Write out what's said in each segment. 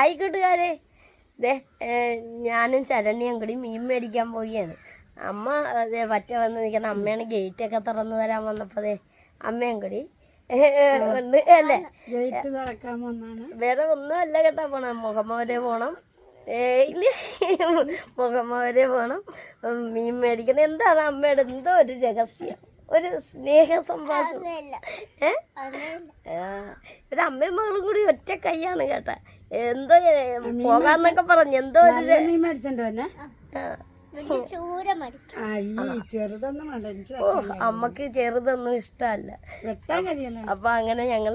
Hi കൂട്ടുകാരെ ദേ ഞാനും ശരണ്യം കൂടി മീൻ മേടിക്കാൻ പോവുകയാണ്. അമ്മ ദേ പറ്റ വന്ന് നിൽക്കണം. അമ്മയാണ് ഗേറ്റൊക്കെ തുറന്നു തരാൻ വന്നപ്പോൾ ദേ അമ്മയും കൂടി അല്ലേ? ഗേറ്റ് തുറക്കാൻ വന്നാണ്. വേറെ ഒന്നും അല്ല കേട്ടാ പോണം മുഖമ്മ പോണം. ഏ ഇല്ല മുഖമ്മ പോണം. മീൻ മേടിക്കണം. എന്താണ് അമ്മയുടെ എന്തോ ഒരു രഹസ്യം? ഒരു സ്നേഹ സംഭാഷണം. ഏ? ആ, ഇവിടെ അമ്മയും മകളും കൂടി ഒറ്റ കൈയാണ് കേട്ടാ. എന്തോ പോകാന്നൊക്കെ പറഞ്ഞു എന്തോ മീൻ മേടിച്ചിട്ട് തന്നെ അമ്മയ്ക്ക് ചെറുതൊന്നും ഇഷ്ടമല്ല. അപ്പൊ അങ്ങനെ ഞങ്ങൾ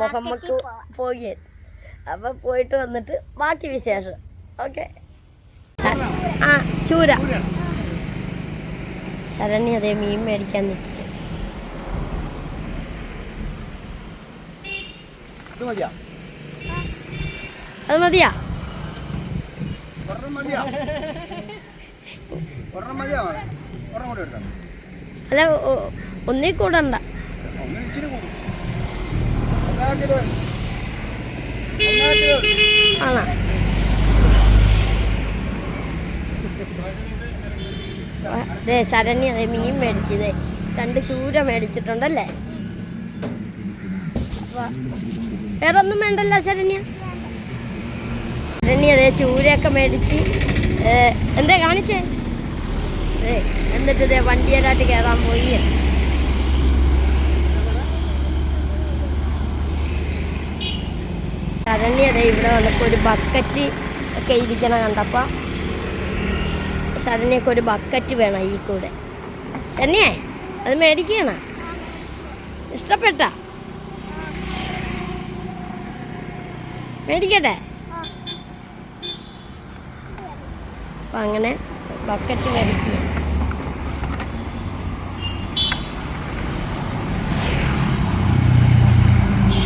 മുഹമ്മക്ക് പോയി. അപ്പൊ പോയിട്ട് വന്നിട്ട് ബാക്കി വിശേഷം. ഓക്കെ. ആ ചൂര. ശരണി അതെ മീൻ മേടിക്കാൻ നിൽക്കുക ഇത് മതിയാ അത് മതിയാ ഒരെണ്ണം മതിയാ ഒരെണ്ണം മതിയാ മോളെ? ഒരെണ്ണം കൂടെ മതിയാ അല്ല ഒന്നേ കൂടണ്ട. ആണോ? ദേ ശരണ്യ അതെ മീൻ മേടിച്ചതേ. രണ്ട് ചൂര മേടിച്ചിട്ടുണ്ടല്ലേ? വേറൊന്നും വേണ്ടല്ലോ ശരണ്യ? ശരണ്യ അതെ ചൂരയൊക്കെ മേടിച്ച് എന്താ കാണിച്ചേ? എന്നിട്ട് ഇതേ കയറാൻ പോയി. ശരണ്യ അതെ ഇവിടെ വന്നപ്പോൾ ഒരു ബക്കറ്റ് ഒക്കെ ഇരിക്കണ കണ്ടപ്പോൾ ശരണിയൊക്കെ ഒരു ബക്കറ്റ് വേണം ഈ കൂടെ. ശരണ്യേ അത് മേടിക്കണ? ഇഷ്ടപ്പെട്ട? മേടിക്കട്ടെ? അപ്പം അങ്ങനെ ബക്കറ്റ് മേടിക്കുക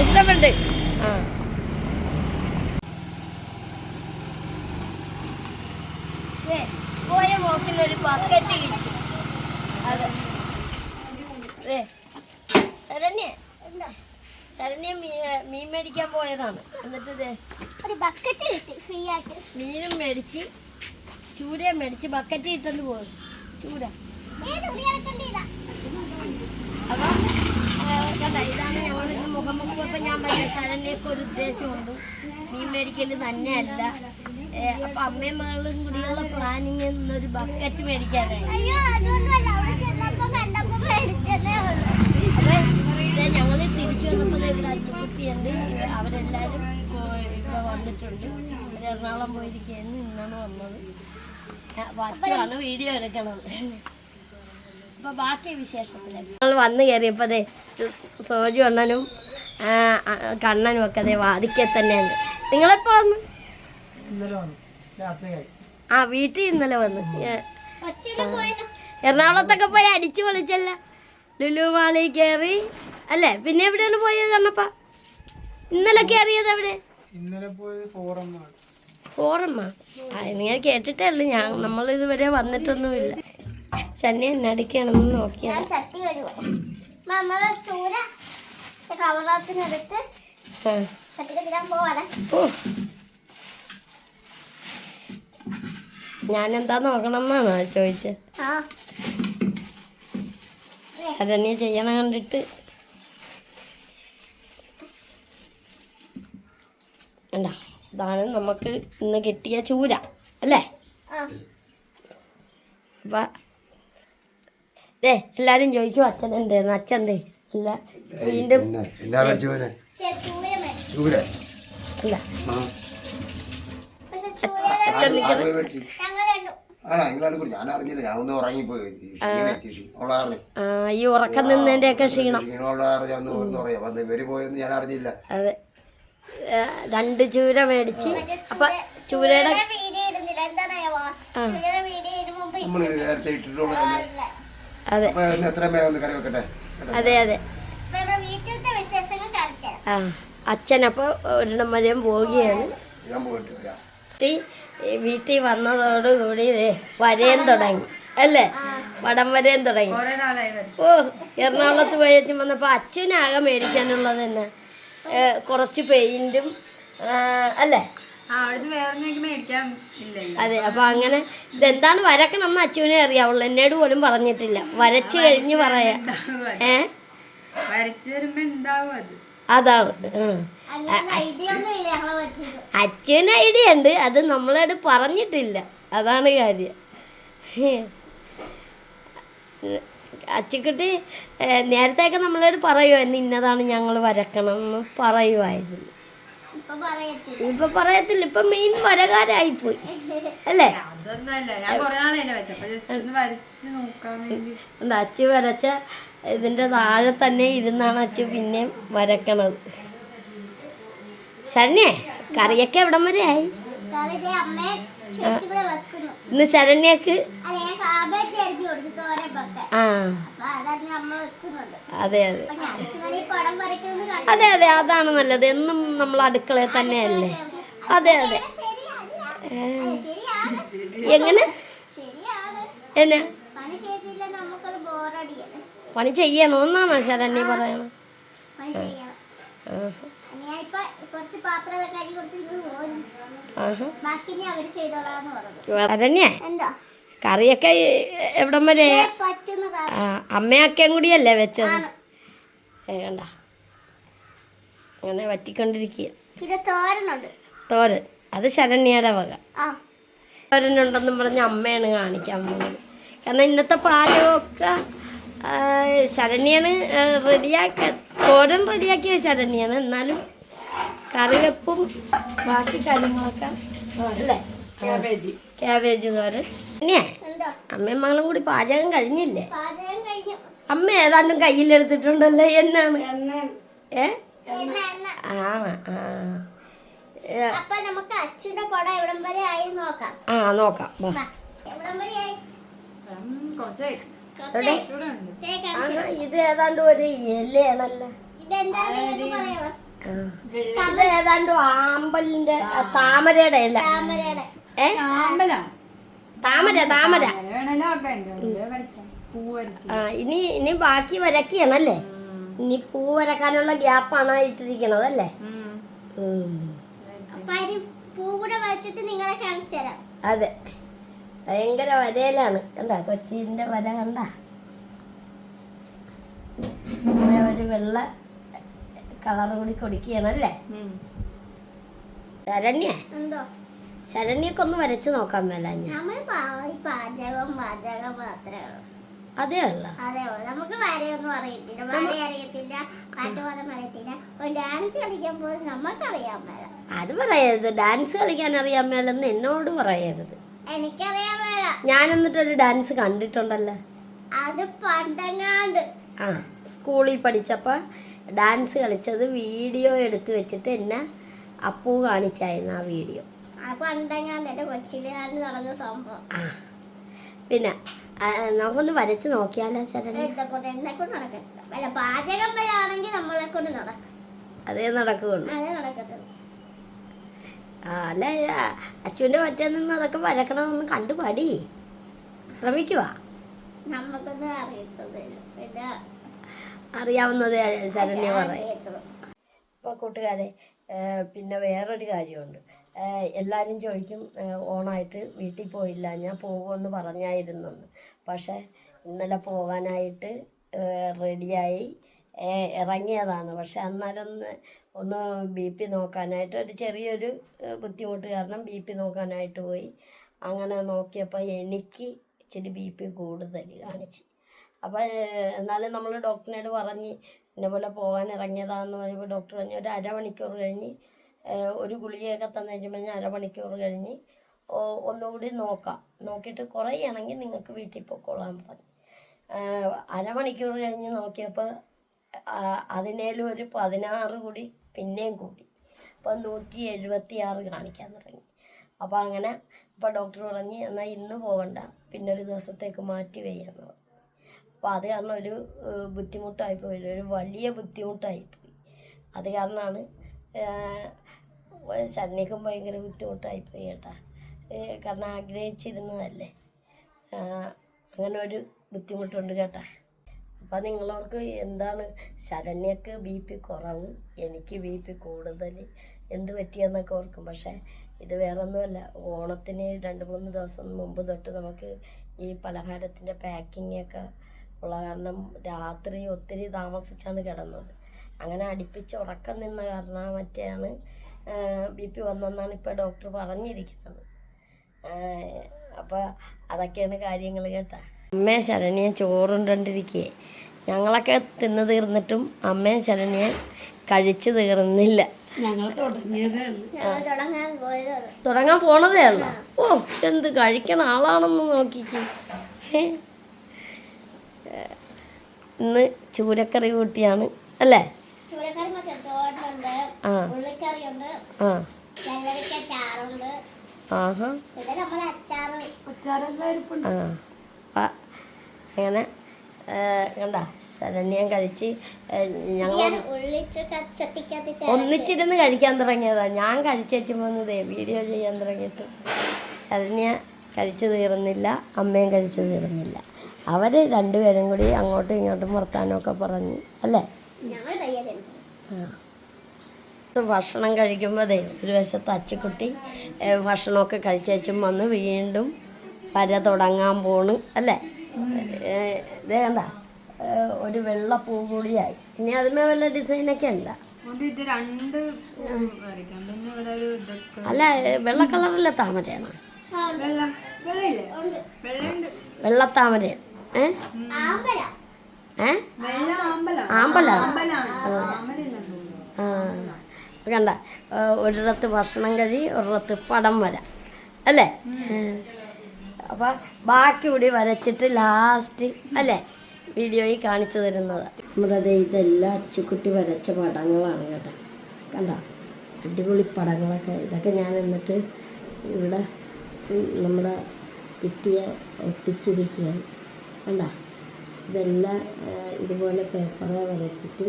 ഇഷ്ടപ്പെട്ട്? ആ. പോയ ബക്കറ്റ് കിട്ടി അതെ. ശരണ്യ മീൻ മേടിക്കാൻ പോയതാണ്. എന്നിട്ട് ഒരു ബക്കറ്റ് കിട്ടി ഫ്രീ ആയിട്ട്. മീനും മേടിച്ച് ചൂരയും മേടിച്ച് ബക്കറ്റ് ഇട്ടെന്ന് പോകും ചൂര. അപ്പൊ ഇതാണ് ഞങ്ങൾ മുഖം മുക്കുമ്പോൾ ഞാൻ പറഞ്ഞ ശരണ്യൊക്കെ ഒരു ഉദ്ദേശമുണ്ട്. മീൻ മേടിക്കൽ തന്നെയല്ല. അപ്പൊ അമ്മയും മകളും കൂടിയുള്ള പ്ലാനിങ് ഒരു ബക്കറ്റ് മേടിക്കാനായി. ഞങ്ങൾ തിരിച്ചു വന്നപ്പോൾ ഇവിടെ അച്ചുകുട്ടിയുണ്ട് അവരെല്ലാവരും ഇവിടെ വന്നിട്ടുണ്ട്. എറണാകുളം പോയിരിക്കുകയായിരുന്നു ഇന്നാണ് വന്നത്. വീഡിയോ എടുക്കണത്. ബാക്കി ഞങ്ങൾ വന്ന് കയറിയപ്പോൾ അതെ സോജു അണ്ണനും കണ്ണനും ഒക്കെ അതെ വാദിക്കെ തന്നെയുണ്ട്. നിങ്ങളെപ്പോ വന്നു? ആ വീട്ടിൽ ഇന്നലെ വന്ന്. എറണാകുളത്തൊക്കെ പോയി അടിച്ചു പൊളിച്ചല്ല. ലുലു മാളിൽ കയറി. അല്ലേ? പിന്നെ എവിടെയാണ് പോയത് കണ്ണപ്പ? ഇന്നലെ കയറിയത് എവിടെ? ഇന്നലെ പോയത് ഫോറമാണ് ഫോറമ്മ ആ ഞാൻ കേട്ടിട്ടേ ഉള്ളു. ഞാൻ നമ്മൾ ഇതുവരെ വന്നിട്ടൊന്നുമില്ല. ശനി എന്നടിക്കണമെന്ന് അടിക്കണമെന്ന് ചട്ടി ഞാൻ എന്താ നോക്കണം എന്നാണോ ചോദിച്ചത് ശരണ്യ ചെയ്യണ കണ്ടിട്ട്. എന്താ ഇതാണ് നമുക്ക് ഇന്ന് കിട്ടിയ ചൂര അല്ലേ? അപ്പൊ എല്ലാരും ചോദിക്കും അച്ഛൻ എന്തേന്ന് അച്ഛൻ ദേ അല്ല വീണ്ടും അല്ല അച്ഛൻ ഈ ഉറക്കം നിന്നതിന്റെ ഒക്കെ ക്ഷീണം. ഇവർ പോയെന്ന് ഞാൻ അറിഞ്ഞില്ല. അതെ. രണ്ട് ചൂര മേടിച്ച്. അപ്പൊ ചൂരയുടെ അതെ. അതെ അതെ. ആ. അച്ഛനപ്പോൾ ഒരിടം വരെയും പോവുകയാണ്. ഞാൻ പോയിട്ട് വരാം. വീട്ടിൽ വന്നതോട് വന്നതോടുകൂടി ദേ വരയും തുടങ്ങി. അല്ലേ? വടം വരയും തുടങ്ങി. ഓ എറണാകുളത്ത് പോയി വന്നപ്പോ വന്നപ്പോൾ അച്ഛനാകെ മേടിക്കാനുള്ളത് തന്നെ. കുറച്ച് പെയിന്റും അല്ലേ? അതെ അപ്പൊ അങ്ങനെ ഇതെന്താണ് വരക്കണം എന്ന് അച്ചുവിനെ അറിയാവുള്ളൂ എന്നോട് പോലും പറഞ്ഞിട്ടില്ല. വരച്ചു കഴിഞ്ഞ് പറയാ. ഏ? വരച്ചു വരുമ്പോ എന്താവും അത്? അതാണ് ഉം. ഐഡിയ ഒന്നും ഇല്ല ഞങ്ങളെ വെച്ചിട്ട് അച്ഛന് ഐഡിയ ഉണ്ട്. അത് നമ്മളോട് പറഞ്ഞിട്ടില്ല. അതാണ് കാര്യം. അച്ചിക്കുട്ടി നേരത്തെയൊക്കെ നമ്മളോട് പറയുമായിരുന്നു ഇന്നതാണ് ഞങ്ങൾ വരക്കണം എന്ന് പറയുമായിരുന്നു ഇപ്പൊ പറയത്തില്ല. ഇപ്പൊ മെയിൻ വരകാരായി പോയി അല്ലേ അച്ചു വരച്ച ഇതിന്റെ താഴെ തന്നെ ഇരുന്നാണ് അച്ചു പിന്നെയും വരക്കണത്. ശരണ്യേ കറിയൊക്കെ എവിടം വരെ ആയി? ഇന്ന് ശരണ്യക്ക് ആ. അതെ അതെ. അതെ അതെ അതാണ് നല്ലത്. എന്നും നമ്മൾ അടുക്കളയിൽ തന്നെയല്ലേ അതെ അതെ. എങ്ങനെ? എന്നാ? പണി ചെയ്തില്ല എന്നാണോ ശരണ്യ ചെയ്യണം. പറഞ്ഞു. ശരണ്യ? എന്താ? കറിയൊക്കെ എവിടം വരെ? പറ്റുന്ന കാര്യം ആ അമ്മയൊക്കെയും കൂടിയല്ലേ വെച്ചത്? കണ്ട. അങ്ങനെ വറ്റിക്കൊണ്ടിരിക്കുക തോരൻ. അത് ശരണ്യയുടെ വക. തോരനുണ്ടെന്നും പറഞ്ഞ് അമ്മയാണ് കാണിക്കാൻ പോകുന്നത്. കാരണം ഇന്നത്തെ പാചകമൊക്കെ ആ, ശരണ്യാണ് റെഡിയാക്ക തോരൻ റെഡിയാക്കിയ ശരണ്യാണ്. എന്നാലും കറിവെപ്പും ബാക്കി കാര്യങ്ങളൊക്കെ അല്ലേ? ക്യാബേജ്. ക്യാബേജ് തോരൻ. തന്നെയാ അമ്മയമ്മകളും അമ്മയും മകളും കൂടി പാചകം കഴിഞ്ഞില്ലേ? അമ്മ ഏതാണ്ടും കയ്യിലെടുത്തിട്ടുണ്ടല്ലോ? എന്നാണ്? ഏ? ആ. ഏ, അപ്പൊ നമുക്ക് അച്ഛന്റെ പടം എവിടം വരെ ആയി നോക്കാം. ആ നോക്കാം. ഇത് ഏതാണ്ട് ഒരു ഇലയാണല്ലോ. ഇത് ഏതാണ്ട് ആമ്പലിന്റെ താമരയുടെ ഇല. താമരയുടെ. ഏ? ആമ്പലം താമര താമര ആ ഇനി ഇനി ബാക്കി വരക്കിയാണല്ലേ ഇനി പൂ വരക്കാനുള്ള ഗ്യാപ്പാണ് ഇട്ടിരിക്കണത് അല്ലേ? അതെ. ഭയങ്കര വരയിലാണ്. കണ്ട കൊച്ചിന്റെ വര കണ്ട? ഒരു വെള്ള കളർ കൂടി കൊടുക്കുകയാണല്ലേ. ശരണ്യ? എന്തോ? ശരണ്യൊക്കെ ഒന്ന് വരച്ചു നോക്കാൻ മേല ഞാൻ നമ്മൾ പാചകം പാചകം മാത്രമേ ഉള്ളൂ. അതേ ഉള്ള. അതേ ഉള്ളൂ. നമുക്ക് വരയൊന്നും അറിയത്തില്ല. വര അറിയത്തില്ല. പാട്ട് പാടാൻ അറിയത്തില്ല. ഒരു ഡാൻസ് കളിക്കാൻ പോലും നമുക്കറിയാൻ മേല. അത് പറയരുത്. ഡാൻസ് കളിക്കാൻ അറിയാൻ മേലെന്ന് എന്നോട് പറയരുത്. എനിക്കറിയാൻ മേല. ഞാൻ എന്നിട്ടൊരു ഡാൻസ് കണ്ടിട്ടുണ്ടല്ലോ. അത് പണ്ടങ്ങാണ്ട്. ആ സ്കൂളിൽ പഠിച്ചപ്പോൾ ഡാൻസ് കളിച്ചത് വീഡിയോ എടുത്തു വെച്ചിട്ട് എന്നെ അപ്പൂ കാണിച്ചായിരുന്നു ആ വീഡിയോ പിന്നെ നമുക്കൊന്ന് വരച്ച് നോക്കിയാലോ ചേട്ടൻ അതേ നടക്കുള്ളൂ. അല്ല അച്ഛന്റെ പറ്റേ നിന്ന് അതൊക്കെ വരക്കണമെന്ന് കണ്ടു പടി. ശ്രമിക്കുക അറിയാവുന്നതേ ശരണ്യ പറയും. അപ്പോൾ കൂട്ടുകാരെ പിന്നെ വേറൊരു കാര്യമുണ്ട്. എല്ലാവരും ചോദിക്കും ഓണായിട്ട് വീട്ടിൽ പോയില്ല ഞാൻ പോകുമെന്ന് പറഞ്ഞായിരുന്നെന്ന്. പക്ഷേ ഇന്നലെ പോകാനായിട്ട് റെഡിയായി ഇറങ്ങിയതാണ്. പക്ഷെ അന്നേരം ഒന്ന് ബി പി നോക്കാനായിട്ട് ഒരു ചെറിയൊരു ബുദ്ധിമുട്ട് കാരണം ബി പി നോക്കാനായിട്ട് പോയി. അങ്ങനെ നോക്കിയപ്പോൾ എനിക്ക് ഇച്ചിരി ബി പി കൂടുതൽ കാണിച്ച്. അപ്പോൾ എന്നാലും നമ്മൾ ഡോക്ടറിനോട് പറഞ്ഞ് ഇന്നപോലെ പോകാൻ ഇറങ്ങിയതാണെന്ന് പറയുമ്പോൾ ഡോക്ടർ പറഞ്ഞു ഒരു അരമണിക്കൂർ കഴിഞ്ഞ് ഒരു ഗുളികയൊക്കെ തന്നു ഞാൻ അരമണിക്കൂർ കഴിഞ്ഞ് ഒന്നുകൂടി നോക്കാം. നോക്കിയിട്ട് കുറയുകയാണെങ്കിൽ നിങ്ങൾക്ക് വീട്ടിൽ പൊക്കോളാൻ പറഞ്ഞു. അരമണിക്കൂർ കഴിഞ്ഞ് നോക്കിയപ്പോൾ അതിനേലും ഒരു പതിനാറ് കൂടി പിന്നെയും കൂടി. അപ്പോൾ നൂറ്റി എഴുപത്തി ആറ് കാണിക്കാൻ തുടങ്ങി. അപ്പോൾ അങ്ങനെ അപ്പോൾ ഡോക്ടർ പറഞ്ഞ് എന്നാൽ ഇന്ന് പോകണ്ട പിന്നെ ഒരു ദിവസത്തേക്ക് മാറ്റി വയ്യാന്ന് പറഞ്ഞു. അപ്പോൾ അത് കാരണം ഒരു ബുദ്ധിമുട്ടായിപ്പോയി ഒരു വലിയ ബുദ്ധിമുട്ടായിപ്പോയി അത് കാരണമാണ് ശരണിക്കും ഭയങ്കര ബുദ്ധിമുട്ടായിപ്പോയി കേട്ടാ കാരണം ആഗ്രഹിച്ചിരുന്നതല്ലേ. അങ്ങനെ ഒരു ബുദ്ധിമുട്ടുണ്ട് കേട്ടാ. അപ്പം നിങ്ങളവർക്ക് എന്താണ് ശരണ്യക്ക് ബി പി കുറവ് എനിക്ക് ബി പി കൂടുതൽ എന്ത് പറ്റിയെന്നൊക്കെ ഓർക്കും. പക്ഷേ ഇത് വേറൊന്നുമല്ല ഓണത്തിന് രണ്ട് മൂന്ന് ദിവസം മുമ്പ് തൊട്ട് നമുക്ക് ഈ പലഹാരത്തിന്റെ പാക്കിംഗ് ഒക്കെ ഉള്ള കാരണം രാത്രി ഒത്തിരി താമസിച്ചാണ് കിടന്നത്. അങ്ങനെ അടുപ്പിച്ച് ഉറക്കം നിന്ന കാരണം മറ്റാണ് ബി പി വന്നെന്നാണ് ഇപ്പോൾ ഡോക്ടർ പറഞ്ഞിരിക്കുന്നത്. അപ്പോൾ അതൊക്കെയാണ് കാര്യങ്ങൾ കേട്ടാ. അമ്മയെ ശരണ്യ ചോറുണ്ടോണ്ടിരിക്കേ ഞങ്ങളൊക്കെ തിന്ന് തീർന്നിട്ടും അമ്മേ ശരണിയെ കഴിച്ചു തീർന്നില്ല. തുടങ്ങാൻ പോണതേ അല്ല ഓ എന്ത് കഴിക്കണ ആളാണെന്ന് നോക്കിക്ക്. ഇന്ന് ചൂരക്കറി കൂട്ടിയാണ് അല്ലേ? ആ. ആ. ആഹാ. ആ. അങ്ങനെ കണ്ട? ശരണ്യം കഴിച്ച് ഞങ്ങൾ ഒന്നിച്ചിരുന്ന് കഴിക്കാൻ തുടങ്ങിയതാ. ഞാൻ കഴിച്ചു വന്നതേ വീഡിയോ ചെയ്യാൻ തുടങ്ങിയിട്ട്. ശരണ്യ കഴിച്ചു തീർന്നില്ല. അമ്മയും കഴിച്ചു തീർന്നില്ല. അവർ രണ്ടുപേരും കൂടി അങ്ങോട്ടും ഇങ്ങോട്ടും വർത്താനമൊക്കെ പറഞ്ഞു അല്ലേ? ആ. ഭക്ഷണം കഴിക്കുമ്പോൾ ദേ ഒരു വശത്ത് അച്ചുകുട്ടി ഭക്ഷണമൊക്കെ കഴിച്ചേച്ചും വന്ന് വീണ്ടും വര തുടങ്ങാൻ പോണ് അല്ലേ? കണ്ട ഏ, ഒരു വെള്ള പൂ കൂടിയായി. ഇനി അതിമേ വല്ല ഡിസൈനൊക്കെ ഉണ്ട് ഇത് അല്ല വെള്ള കളറിലെ താമരയാണ്? വെള്ള വെള്ളത്താമര ഏ? ആമ്പല. ഏ? വെള്ള ആമ്പലാണ് ആമ്പലാണ് ആമ്പലാണ് ആമ്പലില്ലെന്ന് തോന്നുന്നു ആ ഇപ്പൊ കണ്ട ഒരിടത്ത് ഭക്ഷണം കഴി ഒരിടത്ത് പടം വരാം. അല്ലേ? അപ്പൊ ബാക്കി കൂടി വരച്ചിട്ട് ലാസ്റ്റ് അല്ലേ? വീഡിയോയിൽ കാണിച്ചു തരുന്നത്. നമ്മുടെ ഇതെല്ലാം അച്ചുക്കുട്ടി വരച്ച പടങ്ങളാണ് കേട്ടോ. കണ്ട അടിപൊളി പടങ്ങളൊക്കെ. ഇതൊക്കെ ഞാൻ എന്നിട്ട് ഇവിടെ നമ്മുടെ ഭിത്തിയെ ഒട്ടിച്ചിരിക്കുകയാണ്. കണ്ട ഇതെല്ലാം ഇതുപോലെ പേപ്പറെ വരച്ചിട്ട്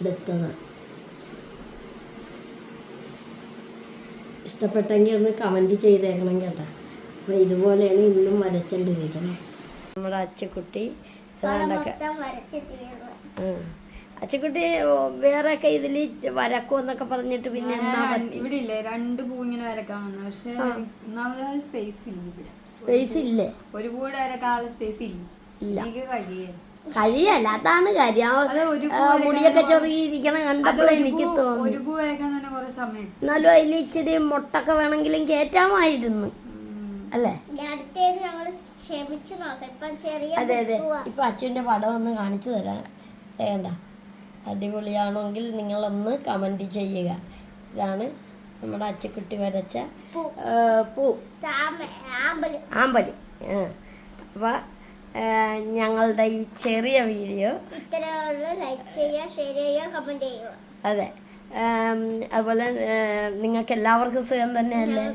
എടുത്തതാണ് ഇഷ്ടപ്പെട്ടെങ്കിൽ ഒന്ന് കമന്റ് ചെയ്തേക്കണം കേട്ടോ. അപ്പോൾ ഇതുപോലെയാണ് ഇന്നും വരച്ചോണ്ടിരിക്കുന്നത്. നമ്മുടെ അച്ചക്കുട്ടി അച്ചക്കുട്ടി വേറെയൊക്കെ ഇതിൽ വരക്കും എന്നൊക്കെ പറഞ്ഞിട്ട് പിന്നെ ഇവിടെ ഇല്ലേ രണ്ട് പൂ ഇങ്ങനെ വരക്കാൻ വന്നു. പക്ഷെ ഒന്നാമത് സ്പേസ് ഇല്ല സ്പേസ് ഇല്ലേ? ഒരു പൂ വരക്കാനുള്ള സ്പേസ് ഇല്ല. ഇല്ല. എനിക്ക് കഴിയേ. കഴിയല്ല അതാണ് കാര്യം. മുടിയൊക്കെ ചെറുകിയിരിക്കണം കണ്ടപ്പോഴേ എനിക്ക് തോന്നുന്നു ഒരു പൂ വരക്കാൻ സമയം. എന്നാലും അതിൽ ഇച്ചിരി മുട്ടൊക്കെ വേണമെങ്കിലും കേറ്റാമായിരുന്നു അല്ലേ? ഇനി അടുത്തേത് ക്ഷമിച്ച് നോക്കാം. ഇപ്പം ചെറിയ അതെ അതെ. ഇപ്പൊ അച്ഛന്റെ പടം ഒന്ന് കാണിച്ചു തരാം. വേണ്ട. അടിപൊളിയാണെങ്കിൽ നിങ്ങളൊന്ന് കമന്റ് ചെയ്യുക. ഇതാണ് നമ്മുടെ അച്ചക്കുട്ടി വരച്ച പൂ. ആമ്പൽ. ആമ്പലി. അപ്പൊ അപ്പോൾ ഞങ്ങളുടെ ഈ ചെറിയ വീഡിയോ ഇത്തരമുള്ള ലൈക്ക് ചെയ്യുക ഷെയർ ചെയ്യുക കമന്റ് ചെയ്യുക. അതെ. അതുപോലെ നിങ്ങൾക്ക് എല്ലാവർക്കും സുഖം തന്നെയല്ലേ?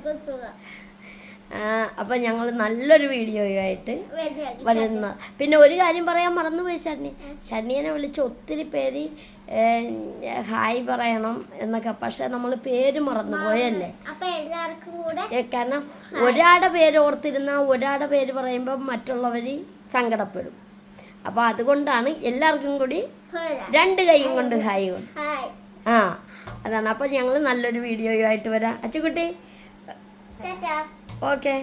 അപ്പം ഞങ്ങൾ നല്ലൊരു വീഡിയോയുമായിട്ട് ആയിട്ട് വരുന്ന പിന്നെ ഒരു കാര്യം പറയാൻ മറന്നുപോയി ചണ്ണി ശരണ്യനെ വിളിച്ച് ഒത്തിരി പേര് ഹായ് പറയണം എന്നൊക്കെ പക്ഷെ നമ്മൾ പേര് മറന്നുപോയല്ലേ? അപ്പൊ എല്ലാവർക്കും കൂടെ കാരണം ഒരാളുടെ പേര് ഓർത്തിരുന്ന ഒരാളുടെ പേര് പറയുമ്പോൾ മറ്റുള്ളവർ സങ്കടപ്പെടും. അപ്പോൾ അതുകൊണ്ടാണ് എല്ലാവർക്കും കൂടി രണ്ട് കൈയും കൊണ്ട് ഹായ് കൊണ്ട്. ഹായ്. ആ അതാണ്. അപ്പോൾ ഞങ്ങൾ നല്ലൊരു വീഡിയോയുമായിട്ട് വരാം. അച്ചുകുട്ടി. ഓക്കെ